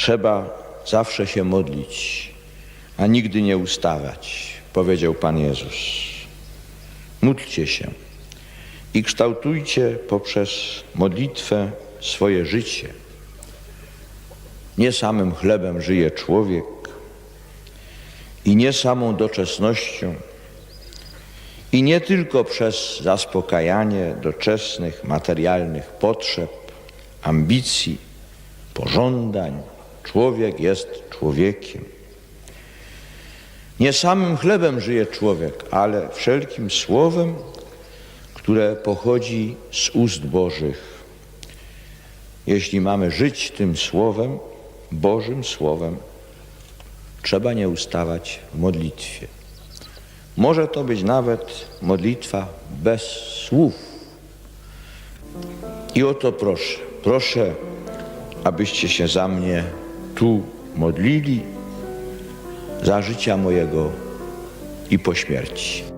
trzeba zawsze się modlić, a nigdy nie ustawać, powiedział Pan Jezus. Módlcie się i kształtujcie poprzez modlitwę swoje życie. Nie samym chlebem żyje człowiek i nie samą doczesnością, i nie tylko przez zaspokajanie doczesnych, materialnych potrzeb, ambicji, pożądań. Człowiek jest człowiekiem. Nie samym chlebem żyje człowiek, ale wszelkim słowem, które pochodzi z ust Bożych. Jeśli mamy żyć tym słowem, Bożym słowem, trzeba nie ustawać w modlitwie. Może to być nawet modlitwa bez słów. I o to proszę. Proszę, abyście się za mnie tu modlili, za życia mojego i po śmierci.